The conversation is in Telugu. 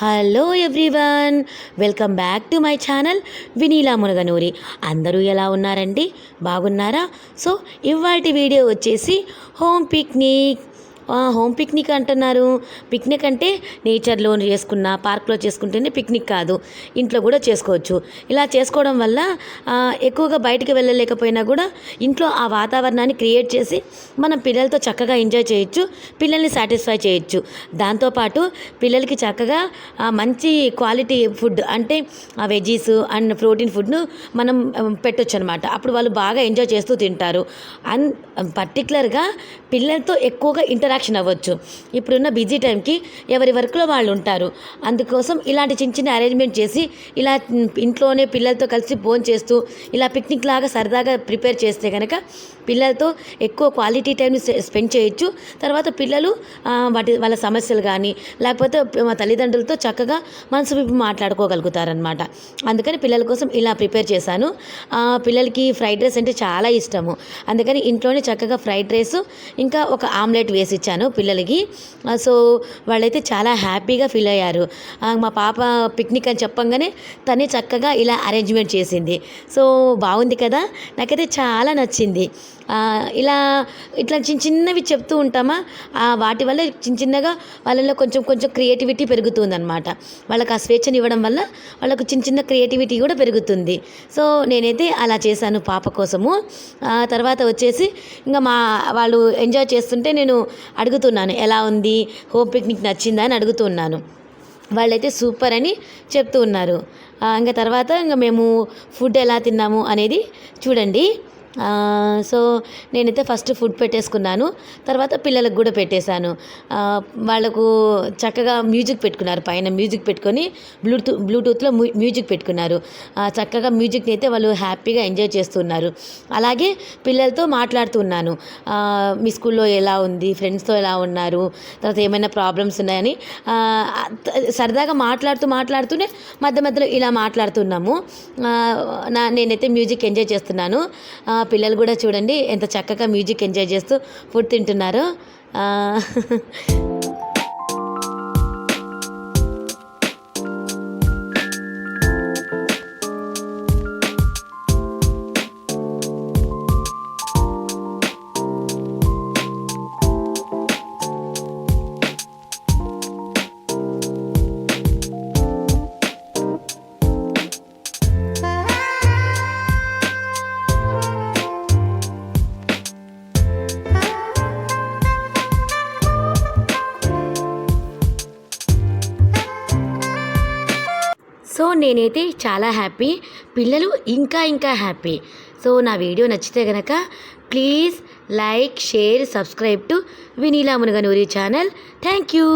Hello everyone welcome back to my channel Vineela Munaganuri. అందరూ ఎలా ఉన్నారండి? బాగున్నారా? సో ఇవాటి వీడియో వచ్చేసి హోమ్ పిక్నిక్. హోమ్ పిక్నిక్ అంటున్నారు. పిక్నిక్ అంటే నేచర్లో చేసుకున్న పార్క్లో చేసుకుంటేనే పిక్నిక్ కాదు. ఇంట్లో కూడా చేసుకోవచ్చు. ఇలా చేసుకోవడం వల్ల ఎక్కువగా బయటికి వెళ్ళలేకపోయినా కూడా ఇంట్లో ఆ వాతావరణాన్ని క్రియేట్ చేసి మనం పిల్లలతో చక్కగా ఎంజాయ్ చేయొచ్చు పిల్లల్ని సాటిస్ఫై చేయొచ్చు. దాంతోపాటు పిల్లలకి చక్కగా మంచి క్వాలిటీ ఫుడ్ అంటే ఆ వెజీస్ అండ్ ప్రోటీన్ ఫుడ్ను మనం పెట్టొచ్చు అనమాట అప్పుడు వాళ్ళు బాగా ఎంజాయ్ చేస్తూ తింటారు. అండ్ పర్టికులర్గా పిల్లలతో ఎక్కువగా ఇంటరాక్షన్ అవ్వచ్చు. ఇప్పుడున్న బిజీ టైంకి ఎవరి వర్క్లో వాళ్ళు ఉంటారు. అందుకోసం ఇలాంటి చిన్న చిన్న అరేంజ్మెంట్ చేసి ఇలా ఇంట్లోనే పిల్లలతో కలిసి ఫోన్ చేస్తూ ఇలా పిక్నిక్ లాగా సరదాగా ప్రిపేర్ చేస్తే కనుక పిల్లలతో ఎక్కువ క్వాలిటీ టైంని స్పెండ్ చేయొచ్చు. తర్వాత పిల్లలు వాటి వాళ్ళ సమస్యలు కానీ లేకపోతే మా తల్లిదండ్రులతో చక్కగా మనసు విప్పి మాట్లాడుకోగలుగుతారనమాట అందుకని పిల్లల కోసం ఇలా ప్రిపేర్ చేశాను. పిల్లలకి ఫ్రైడ్ రైస్ అంటే చాలా ఇష్టము. అందుకని ఇంట్లోనే చక్కగా ఫ్రైడ్ రైస్ ఇంకా ఒక ఆమ్లెట్ వేసి ఇచ్చాను పిల్లలకి. సో వాళ్ళైతే చాలా హ్యాపీగా ఫీల్ అయ్యారు. మా పాప పిక్నిక్ అని చెప్పంగానే తనే చక్కగా ఇలా అరేంజ్మెంట్ చేసింది. సో బాగుంది కదా? నాకైతే చాలా నచ్చింది. ఇలా ఇట్లా చిన్న చిన్నవి చెప్తూ ఉంటామా? వాటి వల్ల చిన్న చిన్నగా వాళ్ళలో కొంచెం కొంచెం క్రియేటివిటీ పెరుగుతుందన్నమాట. వాళ్ళకి ఆ స్వేచ్ఛను ఇవ్వడం వల్ల వాళ్ళకు చిన్న చిన్న క్రియేటివిటీ కూడా పెరుగుతుంది. సో నేనైతే అలా చేశాను పాప కోసము. తర్వాత వచ్చేసి ఇంకా మా వాళ్ళు ఎంజాయ్ చేస్తుంటే నేను అడుగుతున్నాను ఎలా ఉంది? హోమ్ పిక్నిక్ నచ్చిందా అని అడుగుతున్నాను. వాళ్ళైతే సూపర్ అని చెప్తూ ఉన్నారు. ఇంకా తర్వాత ఇంకా మేము ఫుడ్ ఎలా తిన్నాము అనేది చూడండి. సో నేనైతే ఫస్ట్ ఫుడ్ పెట్టేసుకున్నాను. తర్వాత పిల్లలకు కూడా పెట్టేశాను. వాళ్ళకు చక్కగా మ్యూజిక్ పెట్టుకున్నారు. పైన మ్యూజిక్ పెట్టుకొని బ్లూటూత్ బ్లూటూత్లో మ్యూజిక్ పెట్టుకున్నారు. చక్కగా మ్యూజిక్ని అయితే వాళ్ళు హ్యాపీగా ఎంజాయ్ చేస్తున్నారు. అలాగే పిల్లలతో మాట్లాడుతున్నాను మీ స్కూల్లో ఎలా ఉంది? ఫ్రెండ్స్తో ఎలా ఉన్నారు? తర్వాత ఏమైనా ప్రాబ్లమ్స్ ఉన్నాయని. సరదాగా మాట్లాడుతూ మాట్లాడుతూనే మధ్య మధ్యలో ఇలా మాట్లాడుతున్నాము. నా నేనైతే మ్యూజిక్ ఎంజాయ్ చేస్తున్నాను. పిల్లలు కూడా చూడండి ఎంత చక్కగా మ్యూజిక్ ఎంజాయ్ చేస్తూ ఫుడ్ తింటున్నారు. సో నేనైతే చాలా హ్యాపీ. పిల్లలు ఇంకా ఇంకా హ్యాపీ. సో నా వీడియో నచ్చితే కనుక please like share subscribe to Vineela Munaganuri channel. Thank you.